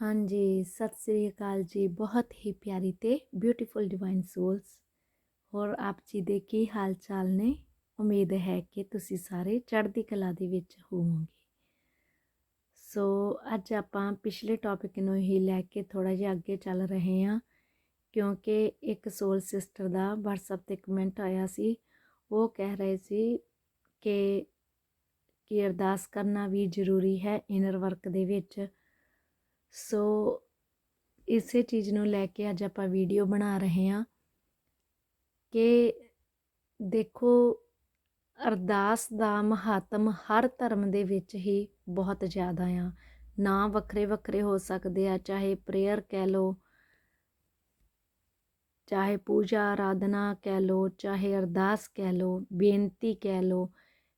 ਹਾਂਜੀ, ਸਤਿ ਸ੍ਰੀ ਅਕਾਲ ਜੀ। ਬਹੁਤ ਹੀ ਪਿਆਰੀ ਤੇ ਬਿਊਟੀਫੁਲ ਡਿਵਾਈਨ ਸੋਲਸ ਹੋਰ ਆਪ ਜੀ ਦੇ ਕੀ ਹਾਲ ਚਾਲ ਨੇ? ਉਮੀਦ ਹੈ ਕਿ ਤੁਸੀਂ ਸਾਰੇ ਚੜ੍ਹਦੀ ਕਲਾ ਦੇ ਵਿੱਚ ਹੋਵੋਗੇ। ਸੋ, ਅੱਜ ਆਪਾਂ ਪਿਛਲੇ ਟੌਪਿਕ ਨੂੰ ਹੀ ਲੈ ਕੇ ਥੋੜਾ ਜਿਹਾ ਅੱਗੇ ਚੱਲ ਰਹੇ ਹਾਂ, ਕਿਉਂਕਿ ਇੱਕ ਸੋਲ ਸਿਸਟਰ ਦਾ WhatsApp ਤੇ ਕਮੈਂਟ ਆਇਆ ਸੀ। ਉਹ ਕਹਿ ਰਹੇ ਸੀ ਕਿ ਕਿ ਅਰਦਾਸ ਕਰਨਾ ਵੀ ਜ਼ਰੂਰੀ ਹੈ ਇਨਰ ਵਰਕ ਦੇ ਵਿੱਚ। ਸੋ ਇਸੇ ਚੀਜ਼ ਨੂੰ ਲੈ ਕੇ ਅੱਜ ਆਪਾਂ ਵੀਡੀਓ ਬਣਾ ਰਹੇ ਹਾਂ ਕਿ ਦੇਖੋ, ਅਰਦਾਸ ਦਾ ਮਹੱਤਮ ਹਰ ਧਰਮ ਦੇ ਵਿੱਚ ਹੀ ਬਹੁਤ ਜ਼ਿਆਦਾ ਆ। ਨਾ ਵੱਖਰੇ ਵੱਖਰੇ ਹੋ ਸਕਦੇ ਆ, ਚਾਹੇ ਪ੍ਰੇਅਰ ਕਹਿ ਲੋ ਚਾਹੇ ਪੂਜਾ ਆਰਾਧਨਾ ਕਹਿ ਲੋ ਚਾਹੇ ਅਰਦਾਸ ਕਹਿ ਲੋ ਬੇਨਤੀ ਕਹਿ ਲੋ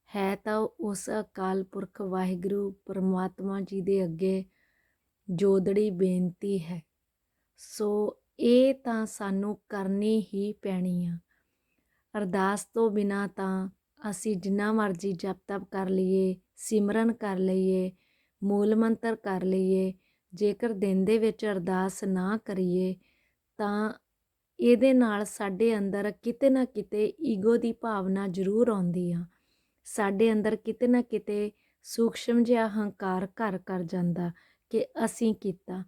ਹੈ ਤਾਂ ਉਸ ਅਕਾਲ ਪੁਰਖ ਵਾਹਿਗੁਰੂ ਪਰਮਾਤਮਾ ਜੀ ਦੇ ਅੱਗੇ ਜੋਦੜੀ ਬੇਨਤੀ ਹੈ। ਸੋ ਇਹ ਤਾਂ ਸਾਨੂੰ ਕਰਨੀ ਹੀ ਪੈਣੀ ਆ। ਅਰਦਾਸ ਤੋਂ ਬਿਨਾ ਤਾਂ ਅਸੀਂ ਜਿੰਨਾ ਮਰਜ਼ੀ ਜਪ ਤਪ ਕਰ ਲਈਏ, ਸਿਮਰਨ ਕਰ ਲਈਏ, ਮੂਲ ਮੰਤਰ ਕਰ ਲਈਏ, ਜੇਕਰ ਦਿਨ ਦੇ ਵਿੱਚ ਅਰਦਾਸ ਨਾ ਕਰੀਏ, ਤਾਂ ਇਹਦੇ ਨਾਲ ਸਾਡੇ ਅੰਦਰ ਕਿਤੇ ਨਾ ਕਿਤੇ ਈਗੋ ਦੀ ਭਾਵਨਾ ਜ਼ਰੂਰ ਆਉਂਦੀ ਆ। ਸਾਡੇ ਅੰਦਰ ਕਿਤੇ ਨਾ ਕਿਤੇ ਸੂਖਸ਼ਮ ਜਿਹਾ ਹੰਕਾਰ ਘਰ ਕਰ ਜਾਂਦਾ। ਕਿ ਅਸੀਂ ਕੀਤਾ।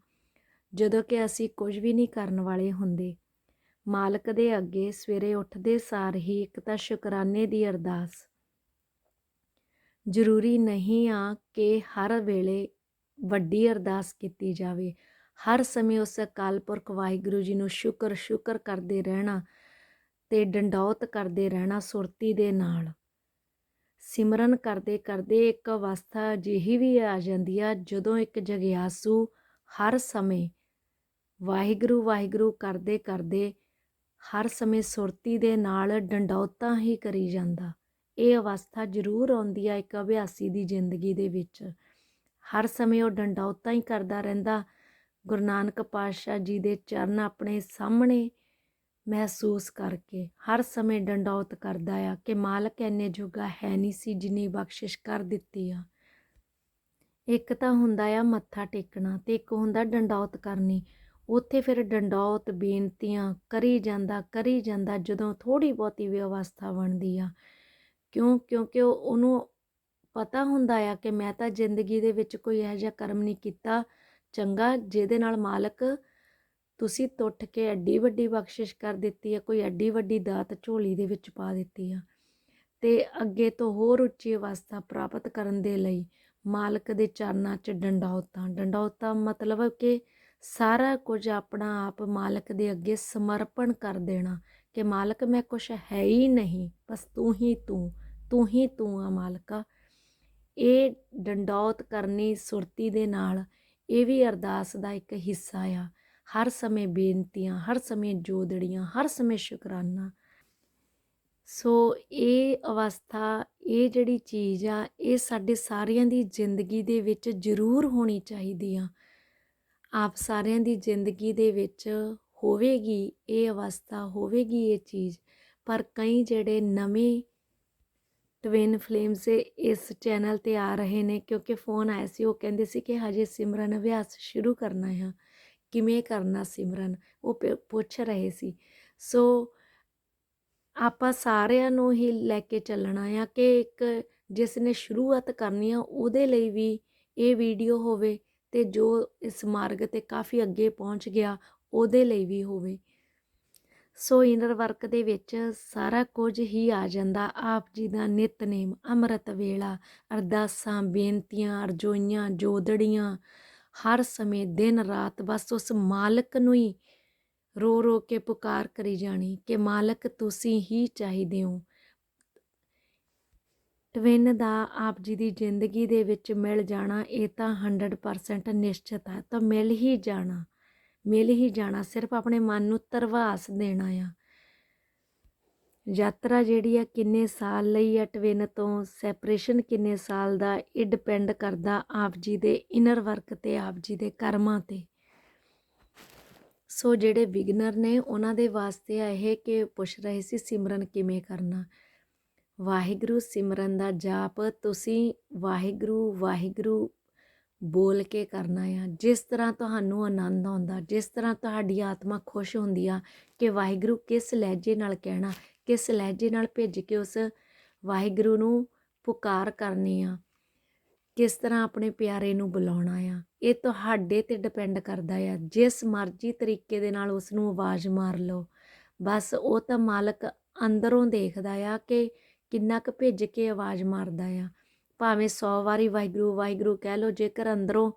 ਜਦੋਂ ਕਿ ਅਸੀਂ ਕੁਝ ਵੀ ਨਹੀਂ ਕਰਨ ਵਾਲੇ ਹੁੰਦੇ। ਮਾਲਕ ਦੇ ਅੱਗੇ ਸਵੇਰੇ ਉੱਠਦੇ ਸਾਰ ਹੀ ਇੱਕ ਤਾਂ ਸ਼ੁਕਰਾਨੇ ਦੀ ਅਰਦਾਸ। ਜ਼ਰੂਰੀ ਨਹੀਂ ਆ ਕਿ ਹਰ ਵੇਲੇ ਵੱਡੀ ਅਰਦਾਸ ਕੀਤੀ ਜਾਵੇ। ਹਰ ਸਮੇਂ ਉਸ ਅਕਾਲ ਪੁਰਖ ਵਾਹਿਗੁਰੂ ਜੀ ਨੂੰ ਸ਼ੁਕਰ ਸ਼ੁਕਰ ਕਰਦੇ ਰਹਿਣਾ ਤੇ ਡੰਡੌਤ ਕਰਦੇ ਰਹਿਣਾ ਸੁਰਤੀ ਦੇ ਨਾਲ। ਸਿਮਰਨ ਕਰਦੇ ਕਰਦੇ ਇੱਕ ਅਵਸਥਾ ਅਜਿਹੀ ਵੀ ਆ ਜਾਂਦੀ ਆ, ਜਦੋਂ ਇੱਕ ਜਗਿਆਸੂ ਹਰ ਸਮੇਂ ਵਾਹਿਗੁਰੂ ਵਾਹਿਗੁਰੂ ਕਰਦੇ ਕਰਦੇ ਹਰ ਸਮੇਂ ਸੁਰਤੀ ਦੇ ਨਾਲ ਡੰਡੌਤਾਂ ਹੀ ਕਰੀ ਜਾਂਦਾ। ਇਹ ਅਵਸਥਾ ਜ਼ਰੂਰ ਆਉਂਦੀ ਆ ਇੱਕ ਅਭਿਆਸੀ ਦੀ ਜ਼ਿੰਦਗੀ ਦੇ ਵਿੱਚ। ਹਰ ਸਮੇਂ ਉਹ ਡੰਡੌਤਾਂ ਹੀ ਕਰਦਾ ਰਹਿੰਦਾ। ਗੁਰੂ ਨਾਨਕ ਪਾਤਸ਼ਾਹ ਜੀ ਦੇ ਚਰਨ ਆਪਣੇ ਸਾਹਮਣੇ ਮਹਿਸੂਸ ਕਰਕੇ ਹਰ ਸਮੇਂ ਡੰਡੌਤ ਕਰਦਾ ਆ ਕਿ ਮਾਲਕ ਐਨੇ ਜੋਗਾ ਹੈ ਨਹੀਂ ਸੀ ਜਿੰਨੀ ਬਖਸ਼ਿਸ਼ ਕਰ ਦਿੱਤੀ ਆ। ਇੱਕ ਤਾਂ ਹੁੰਦਾ ਆ ਮੱਥਾ ਟੇਕਣਾ ਤੇ ਇੱਕ ਹੁੰਦਾ ਡੰਡੌਤ ਕਰਨੀ। ਉੱਥੇ ਫਿਰ ਡੰਡੌਤ ਬੇਨਤੀਆਂ ਕਰੀ ਜਾਂਦਾ ਕਰੀ ਜਾਂਦਾ ਜਦੋਂ ਥੋੜੀ ਬਹੁਤੀ ਵਿਵਸਥਾ ਬਣਦੀ ਆ। ਕਿਉਂ? ਕਿਉਂਕਿ ਉਹ ਉਹਨੂੰ ਪਤਾ ਹੁੰਦਾ ਆ ਕਿ ਮੈਂ ਤਾਂ ਜ਼ਿੰਦਗੀ ਦੇ ਵਿੱਚ ਕੋਈ ਇਹੋ ਜਿਹਾ ਕਰਮ ਨਹੀਂ ਕੀਤਾ। ਚੰਗਾ, ਜਿਹਦੇ ਨਾਲ ਮਾਲਕ ਤੁਸੀਂ ਟੁੱਟ ਕੇ ਐਡੀ ਵੱਡੀ ਬਖਸ਼ਿਸ਼ ਕਰ ਦਿੱਤੀ ਹੈ ਕੋਈ ਐਡੀ ਵੱਡੀ ਦਾਤ ਝੋਲੀ ਦੇ ਵਿੱਚ ਪਾ ਦਿੱਤੀ ਆ। ਤੇ ਅੱਗੇ ਤੋਂ ਹੋਰ ਉੱਚੀ ਅਵਸਥਾ ਪ੍ਰਾਪਤ ਕਰਨ ਦੇ ਲਈ ਮਾਲਕ ਦੇ ਚਰਨਾਂ 'ਚ ਡੰਡੌਤਾਂ। ਡੰਡੌਤਾਂ ਮਤਲਬ ਕਿ ਸਾਰਾ ਕੁਝ ਆਪਣਾ ਆਪ ਮਾਲਕ ਦੇ ਅੱਗੇ ਸਮਰਪਣ ਕਰ ਦੇਣਾ ਕਿ ਮਾਲਕ ਮੈਂ ਕੁਝ ਹੈ ਹੀ ਨਹੀਂ, ਬਸ ਤੂੰ ਹੀ ਤੂੰ ਤੂੰ ਹੀ ਤੂੰ ਆ ਮਾਲਕਾ। ਇਹ ਡੰਡੌਤ ਕਰਨੀ ਸੁਰਤੀ ਦੇ ਨਾਲ ਇਹ ਵੀ ਅਰਦਾਸ ਦਾ ਇੱਕ ਹਿੱਸਾ ਆ। ਹਰ ਸਮੇਂ ਬੇਨਤੀਆਂ, ਹਰ ਸਮੇਂ ਜੋਦੜੀਆਂ, ਹਰ ਸਮੇਂ ਸ਼ੁਕਰਾਨਾ। ਸੋ ਇਹ ਅਵਸਥਾ, ਇਹ ਜਿਹੜੀ ਚੀਜ਼ ਆ, ਇਹ ਸਾਡੇ ਸਾਰਿਆਂ ਦੀ ਜ਼ਿੰਦਗੀ ਦੇ ਵਿੱਚ ਜ਼ਰੂਰ ਹੋਣੀ ਚਾਹੀਦੀ ਆ। ਆਪ ਸਾਰਿਆਂ ਦੀ ਜ਼ਿੰਦਗੀ ਦੇ ਵਿੱਚ ਹੋਵੇਗੀ, ਇਹ ਅਵਸਥਾ, ਹੋਵੇਗੀ ਇਹ ਚੀਜ਼। ਪਰ ਕਈ ਜਿਹੜੇ ਨਵੇਂ ਟਵਿਨ ਫਲੇਮਸ ਇਸ ਚੈਨਲ ਤੇ ਆ ਰਹੇ ਨੇ, ਕਿਉਂਕਿ ਫੋਨ ਆਇਆ ਸੀ, ਉਹ ਕਹਿੰਦੇ ਸੀ ਕਿ ਹਜੇ ਸਿਮਰਨ ਅਭਿਆਸ ਸ਼ੁਰੂ ਕਰਨਾ ਹੈ ਕਿਵੇਂ ਕਰਨਾ ਸਿਮਰਨ, ਉਹ ਪੁੱਛ ਰਹੇ ਸੀ। ਸੋ ਆਪਾਂ ਸਾਰਿਆਂ ਨੂੰ ਹੀ ਲੈ ਕੇ ਚੱਲਣਾ ਆ ਕਿ ਇੱਕ ਜਿਸ ਨੇ ਸ਼ੁਰੂਆਤ ਕਰਨੀ ਆ, ਉਹਦੇ ਲਈ ਵੀ ਇਹ ਵੀਡੀਓ ਹੋਵੇ ਤੇ ਜੋ ਇਸ ਮਾਰਗ ਤੇ ਕਾਫੀ ਅੱਗੇ ਪਹੁੰਚ ਗਿਆ, ਉਹਦੇ ਲਈ ਵੀ ਹੋਵੇ। ਸੋ ਇਨਰ ਵਰਕ ਦੇ ਵਿੱਚ ਸਾਰਾ ਕੁਝ ਹੀ ਆ ਜਾਂਦਾ। ਆਪ ਜੀ ਦਾ ਨਿਤਨੇਮ, ਅੰਮ੍ਰਿਤ ਵੇਲਾ, ਅਰਦਾਸਾਂ, ਬੇਨਤੀਆਂ, ਅਰਜ਼ੋਈਆਂ, ਜੋਦੜੀਆਂ ਹਰ ਸਮੇਂ ਦਿਨ ਰਾਤ ਬਸ ਉਸ ਮਾਲਕ ਨੂੰ ਹੀ ਰੋ ਰੋ ਕੇ ਪੁਕਾਰ ਕਰੀ ਜਾਣੀ ਕਿ ਮਾਲਕ ਤੁਸੀਂ ਹੀ ਚਾਹੀਦੇ ਹੋ। ਟਵਿਨ ਦਾ ਆਪ ਜੀ ਦੀ ਜ਼ਿੰਦਗੀ ਦੇ ਵਿੱਚ ਮਿਲ ਜਾਣਾ ਇਹ ਤਾਂ 100% ਨਿਸ਼ਚਿਤ ਹੈ। ਤਾਂ ਮਿਲ ਹੀ ਜਾਣਾ, ਮਿਲ ਹੀ ਜਾਣਾ, ਸਿਰਫ ਆਪਣੇ ਮਨ ਨੂੰ ਤਰਵਾਸ ਦੇਣਾ ਆ। ਯਾਤਰਾ ਜਿਹੜੀ ਆ ਕਿੰਨੇ ਸਾਲ ਲਈ ਆ ਟਵਿਨ ਤੋਂ ਸੈਪਰੇਸ਼ਨ ਕਿੰਨੇ ਸਾਲ ਦਾ, ਇਹ ਡਿਪੈਂਡ ਕਰਦਾ ਆਪ ਜੀ ਦੇ ਇਨਰ ਵਰਕ ਤੇ, ਆਪ ਜੀ ਦੇ ਕਰਮਾਂ ਤੇ। ਸੋ ਜਿਹੜੇ ਬਿਗਨਰ ਨੇ, ਉਹਨਾਂ ਦੇ ਵਾਸਤੇ ਇਹ ਕਿ ਪੁੱਛ ਰਹੇ ਸੀ ਸਿਮਰਨ ਕਿਵੇਂ ਕਰਨਾ। ਵਾਹਿਗੁਰੂ ਸਿਮਰਨ ਦਾ ਜਾਪ ਤੁਸੀਂ ਵਾਹਿਗੁਰੂ ਵਾਹਿਗੁਰੂ ਬੋਲ ਕੇ ਕਰਨਾ ਆ। ਜਿਸ ਤਰ੍ਹਾਂ ਤੁਹਾਨੂੰ ਆਨੰਦ ਆਉਂਦਾ, ਜਿਸ ਤਰ੍ਹਾਂ ਤੁਹਾਡੀ ਆਤਮਾ ਖੁਸ਼ ਹੁੰਦੀ ਆ ਕਿ ਵਾਹਿਗੁਰੂ ਕਿਸ ਲਹਿਜੇ ਨਾਲ ਕਹਿਣਾ ਕਿਸ ਲਹਿਜੇ ਨਾਲ ਭਿੱਜ ਕੇ ਉਸ ਵਾਹਿਗੁਰੂ ਨੂੰ ਪੁਕਾਰ ਕਰਨੀ ਆ, ਕਿਸ ਤਰ੍ਹਾਂ ਆਪਣੇ ਪਿਆਰੇ ਨੂੰ ਬੁਲਾਉਣਾ ਆ। ਇਹ ਤੁਹਾਡੇ ਤੇ ਡਿਪੈਂਡ ਕਰਦਾ ਆ। ਜਿਸ ਮਰਜ਼ੀ ਤਰੀਕੇ ਦੇ ਨਾਲ ਉਸ ਨੂੰ ਆਵਾਜ਼ ਮਾਰ ਲਓ। ਬਸ ਉਹ ਤਾਂ ਮਾਲਕ ਅੰਦਰੋਂ ਦੇਖਦਾ ਆ ਕਿ ਕਿੰਨਾ ਕੁ ਭਿੱਜ ਕੇ ਆਵਾਜ਼ ਮਾਰਦਾ ਆ। ਭਾਵੇਂ 100 ਵਾਰੀ ਵਾਹਿਗੁਰੂ ਵਾਹਿਗੁਰੂ ਕਹਿ ਲਓ, ਜੇਕਰ ਅੰਦਰੋਂ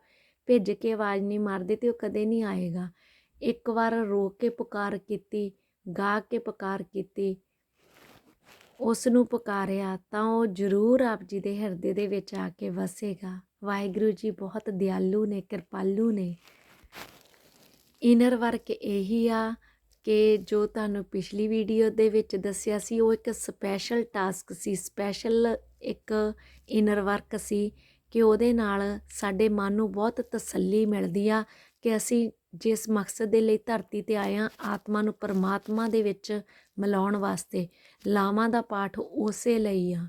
ਭਿੱਜ ਕੇ ਆਵਾਜ਼ ਨਹੀਂ ਮਾਰਦੇ ਤੇ ਉਹ ਕਦੇ ਨਹੀਂ ਆਏਗਾ। ਇੱਕ ਵਾਰ ਰੋ ਕੇ ਪੁਕਾਰ ਕੀਤੀ, ਗਾ ਕੇ ਪੁਕਾਰ ਕੀਤੀ ਉਸ ਨੂੰ ਪੁਕਾਰਿਆ, ਤਾਂ ਉਹ ਜ਼ਰੂਰ ਆਪ ਜੀ ਦੇ ਹਿਰਦੇ ਦੇ ਵਿੱਚ ਆ ਕੇ ਵਸੇਗਾ। ਵਾਹਿਗੁਰੂ ਜੀ ਬਹੁਤ ਦਿਆਲੂ ਨੇ, ਕਿਰਪਾਲੂ ਨੇ। ਇਨਰ ਵਰਕ ਇਹੀ ਆ ਕਿ ਜੋ ਤੁਹਾਨੂੰ ਪਿਛਲੀ ਵੀਡੀਓ ਦੇ ਵਿੱਚ ਦੱਸਿਆ ਸੀ, ਉਹ ਇੱਕ ਸਪੈਸ਼ਲ ਟਾਸਕ ਸੀ, ਸਪੈਸ਼ਲ ਇੱਕ ਇਨਰ ਵਰਕ ਸੀ ਕਿ ਉਹਦੇ ਨਾਲ ਸਾਡੇ ਮਨ ਨੂੰ ਬਹੁਤ ਤਸੱਲੀ ਮਿਲਦੀ ਆ ਕਿ ਅਸੀਂ ਜਿਸ ਮਕਸਦ ਦੇ ਲਈ ਧਰਤੀ ਤੇ ਆਏ ਆ ਆਤਮਾ ਨੂੰ ਪਰਮਾਤਮਾ ਦੇ ਵਿੱਚ ਮਿਲਾਉਣ ਵਾਸਤੇ ਲਾਵਾਂ ਦਾ ਪਾਠ ਉਸੇ ਲਈ ਆ।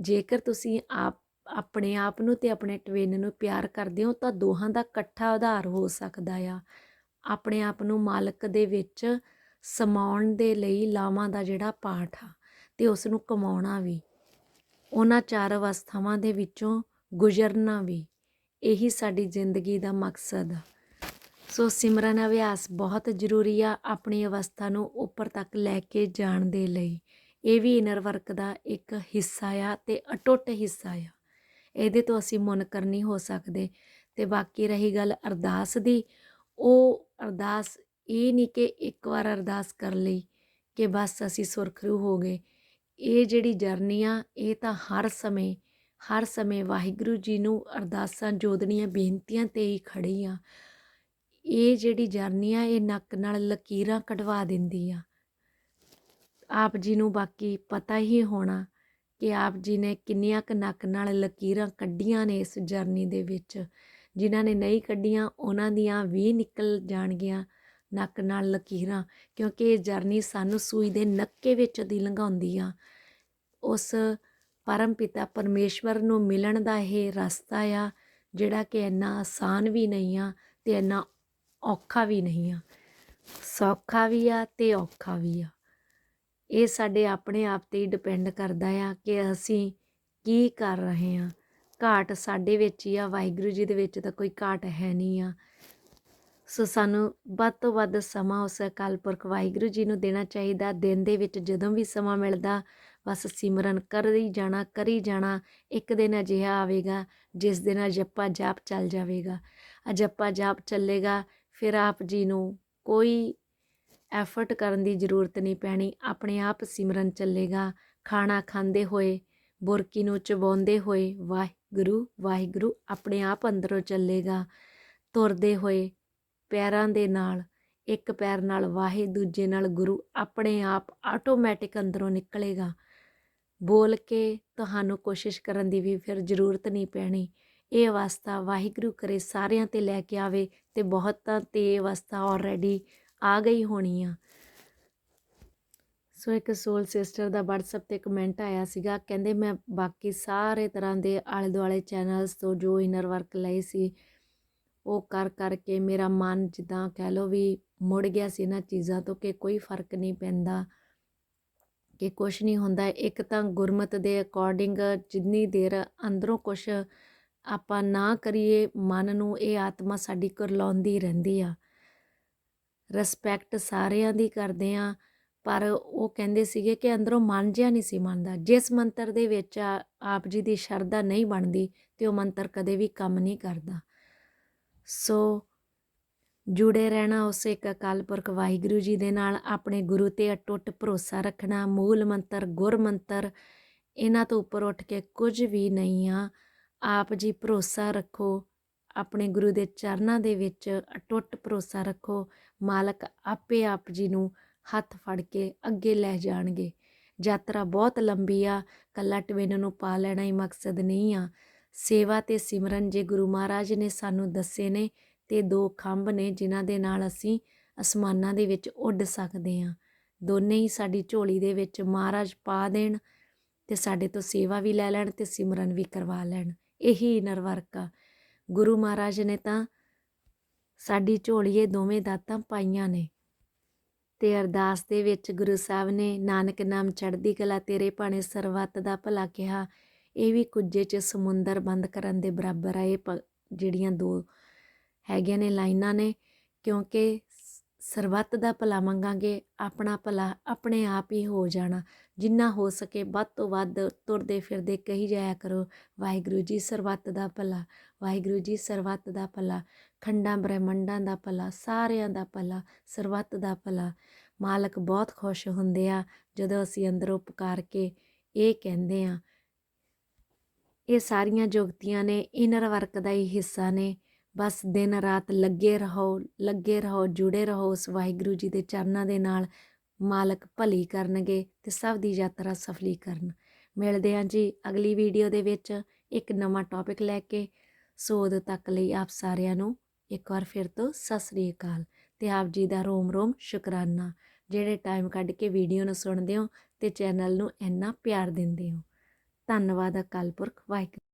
ਜੇਕਰ ਤੁਸੀਂ ਆਪ, ਆਪਣੇ ਆਪ ਨੂੰ ਤੇ ਆਪਣੇ ਟਵੇਨ ਨੂੰ ਪਿਆਰ ਕਰਦੇ ਹੋ, ਤਾਂ ਦੋਹਾਂ ਦਾ ਇਕੱਠਾ ਉਧਾਰ ਹੋ ਸਕਦਾ ਆ। ਆਪਣੇ ਆਪ ਨੂੰ ਮਾਲਕ ਦੇ ਵਿੱਚ ਸਮਾਉਣ ਦੇ ਲਈ ਲਾਵਾਂ ਦਾ ਜਿਹੜਾ ਪਾਠ ਆ, ਤੇ ਉਸ ਨੂੰ ਕਮਾਉਣਾ ਵੀ। ਉਹਨਾਂ ਚਾਰ ਅਵਸਥਾਵਾਂ ਦੇ ਵਿੱਚੋਂ ਗੁਜ਼ਰਨਾ ਵੀ, ਇਹੀ ਸਾਡੀ ਜ਼ਿੰਦਗੀ ਦਾ ਮਕਸਦ ਆ। ਸੋ ਸਿਮਰਨ ਅਭਿਆਸ ਬਹੁਤ ਜ਼ਰੂਰੀ ਆ ਆਪਣੀ ਅਵਸਥਾ ਨੂੰ ਉੱਪਰ ਤੱਕ ਲੈ ਕੇ ਜਾਣ ਦੇ ਲਈ। ਇਹ ਵੀ ਇਨਰ ਵਰਕ ਦਾ ਇੱਕ ਹਿੱਸਾ ਆ ਤੇ ਅਟੁੱਟ ਹਿੱਸਾ ਆ। ਇਹਦੇ ਤੋਂ ਅਸੀਂ ਮੁਨਕਰ ਨਹੀਂ ਹੋ ਸਕਦੇ। ਤੇ ਬਾਕੀ ਰਹੀ ਗੱਲ ਅਰਦਾਸ ਦੀ, ਉਹ ਅਰਦਾਸ ਇਹ ਨਹੀਂ ਕਿ ਇੱਕ ਵਾਰ ਅਰਦਾਸ ਕਰ ਲਈ ਕਿ ਬਸ ਅਸੀਂ ਸੁਰਖਰੂ ਹੋ ਗਏ। ਇਹ ਜਿਹੜੀ ਜਰਨੀ ਆ, ਇਹ ਤਾਂ ਹਰ ਸਮੇਂ ਹਰ ਸਮੇਂ ਵਾਹਿਗੁਰੂ ਜੀ ਨੂੰ ਅਰਦਾਸਾਂ ਜੋਦਣੀਆਂ ਬੇਨਤੀਆਂ ਤੇ ਹੀ ਖੜੀ ਆ। ਇਹ ਜਿਹੜੀ ਜਰਨੀ ਆ, ਇਹ ਨੱਕ ਨਾਲ ਲਕੀਰਾਂ ਕਢਵਾ ਦਿੰਦੀ ਆ। ਆਪ ਜੀ ਨੂੰ ਬਾਕੀ ਪਤਾ ਹੀ ਹੋਣਾ ਕਿ ਆਪ ਜੀ ਨੇ ਕਿੰਨੀਆਂ ਕੁ ਨੱਕ ਨਾਲ ਲਕੀਰਾਂ ਕੱਢੀਆਂ ਨੇ ਇਸ ਜਰਨੀ ਦੇ ਵਿੱਚ। ਜਿਨ੍ਹਾਂ ਨੇ ਨਹੀਂ ਕੱਢੀਆਂ, ਉਹਨਾਂ ਦੀਆਂ ਵੀ ਨਿਕਲ ਜਾਣਗੀਆਂ ਨੱਕ ਨਾਲ ਲਕੀਰਾਂ, ਕਿਉਂਕਿ ਇਹ ਜਰਨੀ ਸਾਨੂੰ ਸੂਈ ਦੇ ਨੱਕੇ ਵਿੱਚ ਦੀ ਲੰਘਾਉਂਦੀ ਆ। ਉਸ ਪਰਮ ਪਿਤਾ ਪਰਮੇਸ਼ਵਰ ਨੂੰ ਮਿਲਣ ਦਾ ਇਹ ਰਸਤਾ ਆ, ਜਿਹੜਾ ਕਿ ਇੰਨਾ ਆਸਾਨ ਵੀ ਨਹੀਂ ਆ ਤੇ ਇੰਨਾ ਔਖਾ ਵੀ ਨਹੀਂ ਆ। ਸੌਖਾ ਵੀ ਆ ਤੇ ਔਖਾ ਵੀ ਆ। ਇਹ ਸਾਡੇ ਆਪਣੇ ਆਪ ਤੇ ਹੀ ਡਿਪੈਂਡ ਕਰਦਾ ਆ ਕਿ ਅਸੀਂ ਕੀ ਕਰ ਰਹੇ ਆ ਘਾਟ ਸਾਡੇ ਵਿੱਚ ਹੀ ਆ, ਵਾਹਿਗੁਰੂ ਜੀ ਦੇ ਵਿੱਚ ਤਾਂ ਕੋਈ ਘਾਟ ਹੈ ਨਹੀਂ ਆ। ਸੋ ਸਾਨੂੰ ਵੱਧ ਤੋਂ ਵੱਧ ਸਮਾਂ ਉਸ ਅਕਾਲ ਪੁਰਖ ਵਾਹਿਗੁਰੂ ਜੀ ਨੂੰ ਦੇਣਾ ਚਾਹੀਦਾ। ਦਿਨ ਦੇ ਵਿੱਚ ਜਦੋਂ ਵੀ ਸਮਾਂ ਮਿਲਦਾ, ਬਸ ਸਿਮਰਨ ਕਰੀ ਜਾਣਾ ਕਰੀ ਜਾਣਾ। ਇੱਕ ਦਿਨ ਅਜਿਹਾ ਆਵੇਗਾ, ਜਿਸ ਦਿਨ ਜਪਾ ਜਾਪ ਚੱਲ ਜਾਵੇਗਾ। ਅਜਪਾ ਜਾਪ ਚੱਲੇਗਾ ਫਿਰ ਆਪ ਜੀ ਨੂੰ ਕੋਈ ਐਫਰਟ ਕਰਨ ਦੀ ਜ਼ਰੂਰਤ ਨਹੀਂ ਪੈਣੀ। ਆਪਣੇ ਆਪ ਸਿਮਰਨ ਚੱਲੇਗਾ। ਖਾਣਾ ਖਾਂਦੇ ਹੋਏ, ਬੁਰਕੀ ਨੂੰ ਚਬਾਉਂਦੇ ਹੋਏ ਵਾਹਿਗੁਰੂ ਵਾਹਿਗੁਰੂ ਆਪਣੇ ਆਪ ਅੰਦਰੋਂ ਚੱਲੇਗਾ। ਤੁਰਦੇ ਹੋਏ ਪੈਰਾਂ ਦੇ ਨਾਲ, ਇੱਕ ਪੈਰ ਨਾਲ ਵਾਹਿ, ਦੂਜੇ ਨਾਲ ਗੁਰੂ ਆਪਣੇ ਆਪ ਆਟੋਮੈਟਿਕ ਅੰਦਰੋਂ ਨਿਕਲੇਗਾ। ਬੋਲ ਕੇ ਤੁਹਾਨੂੰ ਕੋਸ਼ਿਸ਼ ਕਰਨ ਦੀ ਵੀ ਫਿਰ ਜ਼ਰੂਰਤ ਨਹੀਂ ਪੈਣੀ। ਇਹ ਅਵਸਥਾ ਵਾਹਿਗੁਰੂ ਕਰੇ ਸਾਰਿਆਂ ਤੇ ਲੈ ਕੇ ਆਵੇ ਤੇ ਬਹੁਤਾਂ ਤੇ ਇਹ ਅਵਸਥਾ ਆਲਰੇਡੀ ਆ ਗਈ ਹੋਣੀ ਆ। ਸੋ ਇੱਕ ਸੋਲ ਸਿਸਟਰ ਦਾ WhatsApp ਤੇ ਕਮੈਂਟ ਆਇਆ ਸੀਗਾ, ਕਹਿੰਦੇ ਮੈਂ ਬਾਕੀ ਸਾਰੇ ਤਰ੍ਹਾਂ ਦੇ ਆਲੇ ਦੁਆਲੇ ਚੈਨਲਸ ਤੋਂ ਜੋ ਇਨਰ ਵਰਕ ਲਈ ਸੀ, ਉਹ ਕਰ ਕਰਕੇ ਮੇਰਾ ਮਨ ਜਿੱਦਾਂ ਕਹਿ ਲੋ ਵੀ ਮੁੜ ਗਿਆ ਸੀ ਇਹਨਾਂ ਚੀਜ਼ਾਂ ਤੋਂ ਕਿ ਕੋਈ ਫ਼ਰਕ ਨਹੀਂ ਪੈਂਦਾ, ਕਿ ਕੁਝ ਨਹੀਂ ਹੁੰਦਾ। ਇੱਕ ਤਾਂ ਗੁਰਮਤ ਦੇ ਅਕੋਰਡਿੰਗ ਜਿੰਨੀ ਦੇਰ ਅੰਦਰੋਂ ਕੁਝ ਆਪਾਂ ਨਾ ਕਰੀਏ, ਮਨ ਨੂੰ ਇਹ ਆਤਮਾ ਸਾਡੀ ਕੁਰਲਾਉਂਦੀ ਰਹਿੰਦੀ ਆ। ਰਿਸਪੈਕਟ ਸਾਰਿਆਂ ਦੀ ਕਰਦੇ ਆ, ਪਰ ਉਹ ਕਹਿੰਦੇ ਸੀਗੇ ਕਿ ਅੰਦਰੋਂ ਮਨ ਜਿਆ ਨਹੀਂ ਸੀ ਮੰਨਦਾ। ਜਿਸ ਮੰਤਰ ਦੇ ਵਿੱਚ ਆਪ ਜੀ ਦੀ ਸ਼ਰਧਾ ਨਹੀਂ ਬਣਦੀ, ਤੇ ਉਹ ਮੰਤਰ ਕਦੇ ਵੀ ਕੰਮ ਨਹੀਂ ਕਰਦਾ। ਸੋ ਜੁੜੇ ਰਹਿਣਾ ਉਸ ਇੱਕ ਅਕਾਲ ਪੁਰਖ ਵਾਹਿਗੁਰੂ ਜੀ ਦੇ ਨਾਲ, ਆਪਣੇ ਗੁਰੂ ਤੇ ਅਟੁੱਟ ਭਰੋਸਾ ਰੱਖਣਾ, ਮੂਲ ਮੰਤਰ, ਗੁਰ ਮੰਤਰ, ਇਹਨਾਂ ਤੋਂ ਉੱਪਰ ਉੱਠ ਕੇ ਕੁਝ ਵੀ ਨਹੀਂ ਆ। ਆਪ ਜੀ ਭਰੋਸਾ ਰੱਖੋ, ਆਪਣੇ ਗੁਰੂ ਦੇ ਚਰਨਾਂ ਦੇ ਵਿੱਚ ਅਟੁੱਟ ਭਰੋਸਾ ਰੱਖੋ, ਮਾਲਕ ਆਪੇ ਆਪ ਜੀ ਨੂੰ ਹੱਥ ਫੜ ਕੇ ਅੱਗੇ ਲੈ ਜਾਣਗੇ। ਯਾਤਰਾ ਬਹੁਤ ਲੰਬੀ ਆ, ਕੱਲਾ ਟਵੇਨ ਨੂੰ ਪਾ ਲੈਣਾ ਹੀ ਮਕਸਦ ਨਹੀਂ ਆ। ਸੇਵਾ ਤੇ ਸਿਮਰਨ ਜੇ ਗੁਰੂ ਮਹਾਰਾਜ ਨੇ ਸਾਨੂੰ ਦੱਸੇ ਨੇ ਤੇ ਦੋ ਖੰਭ ਨੇ ਜਿਨ੍ਹਾਂ ਦੇ ਨਾਲ ਅਸੀਂ ਅਸਮਾਨਾਂ ਦੇ ਵਿੱਚ ਉੱਡ ਸਕਦੇ ਹਾਂ। ਦੋਨੇ ਹੀ ਸਾਡੀ ਝੋਲੀ ਦੇ ਵਿੱਚ ਮਹਾਰਾਜ ਪਾ ਦੇਣ ਤੇ ਸਾਡੇ ਤੋਂ ਸੇਵਾ ਵੀ ਲੈ ਲੈਣ ਤੇ ਸਿਮਰਨ ਵੀ ਕਰਵਾ ਲੈਣ। ਇਹੀ ਇਨਰ ਆ। ਗੁਰੂ ਮਹਾਰਾਜ ਨੇ ਤਾਂ ਸਾਡੀ ਝੋਲੀਏ ਦੋਵੇਂ ਦਾਤਾਂ ਪਾਈਆਂ ਨੇ ਤੇ ਅਰਦਾਸ ਦੇ ਵਿੱਚ ਗੁਰੂ ਸਾਹਿਬ ਨੇ, ਨਾਨਕ ਨਾਮ ਚੜ੍ਹਦੀ ਕਲਾ ਤੇਰੇ ਭਾਣੇ ਸਰਬੱਤ ਦਾ ਭਲਾ ਕਿਹਾ। ਇਹ ਵੀ ਕੁੱਜੇ 'ਚ ਸਮੁੰਦਰ ਬੰਦ ਕਰਨ ਦੇ ਬਰਾਬਰ ਆ, ਇਹ ਪ- ਜਿਹੜੀਆਂ ਦੋ ਹੈਗੀਆਂ ਨੇ ਲਾਈਨਾਂ ਨੇ, ਕਿਉਂਕਿ ਸਰਬੱਤ ਦਾ ਭਲਾ ਮੰਗਾਂਗੇ, ਆਪਣਾ ਭਲਾ ਆਪਣੇ ਆਪ ਹੀ ਹੋ ਜਾਣਾ। ਜਿੰਨਾ ਹੋ ਸਕੇ ਵੱਧ ਤੋਂ ਵੱਧ ਤੁਰਦੇ ਫਿਰਦੇ ਕਹੀ ਜਾਇਆ ਕਰੋ, ਵਾਹਿਗੁਰੂ ਜੀ ਸਰਬੱਤ ਦਾ ਭਲਾ, ਵਾਹਿਗੁਰੂ ਜੀ ਸਰਬੱਤ ਦਾ ਭਲਾ, ਖੰਡਾਂ ਬ੍ਰਹਿਮੰਡਾਂ ਦਾ ਭਲਾ, ਸਾਰਿਆਂ ਦਾ ਭਲਾ, ਸਰਬੱਤ ਦਾ ਭਲਾ। ਮਾਲਕ ਬਹੁਤ ਖੁਸ਼ ਹੁੰਦੇ ਆ ਜਦੋਂ ਅਸੀਂ ਅੰਦਰੋਂ ਪੁਕਾਰ ਕੇ ਇਹ ਕਹਿੰਦੇ ਆ, ਇਹ ਸਾਰੀਆਂ ਜੁਗਤੀਆਂ ਨੇ, ਇਨਰ ਵਰਕ ਦਾ ਹੀ ਹਿੱਸਾ ਨੇ। ਬਸ ਦਿਨ ਰਾਤ ਲੱਗੇ ਰਹੋ ਲੱਗੇ ਰਹੋ, ਜੁੜੇ ਰਹੋ ਉਸ ਵਾਹਿਗੁਰੂ ਜੀ ਦੇ ਚਰਨਾਂ ਦੇ ਨਾਲ ਮਾਲਕ ਭਲੀ ਕਰਨਗੇ ਤੇ ਸਭ ਦੀ ਯਾਤਰਾ ਸਫਲੀ ਕਰਨ। ਮਿਲਦੇ ਹਾਂ ਜੀ ਅਗਲੀ ਵੀਡੀਓ ਦੇ ਵਿੱਚ ਇੱਕ ਨਵਾਂ ਟੌਪਿਕ ਲੈ ਕੇ। ਸੋ ਉਦੋਂ ਤੱਕ ਲਈ ਆਪ ਸਾਰਿਆਂ ਨੂੰ। ਇੱਕ ਵਾਰ ਫਿਰ ਤੋਂ ਸਤਿ ਸ੍ਰੀ ਅਕਾਲ ਤੇ ਆਪ ਜੀ ਦਾ ਰੋਮ ਰੋਮ ਸ਼ੁਕਰਾਨਾ। ਜਿਹੜੇ ਟਾਈਮ ਕੱਢ ਕੇ ਵੀਡੀਓ ਨੂੰ ਸੁਣਦੇ ਹੋ ਤੇ ਚੈਨਲ ਨੂੰ ਇੰਨਾ ਪਿਆਰ ਦਿੰਦੇ ਹੋ। ਧੰਨਵਾਦ ਅਕਾਲ ਪੁਰਖ ਵਾਹਿਗੁਰੂ।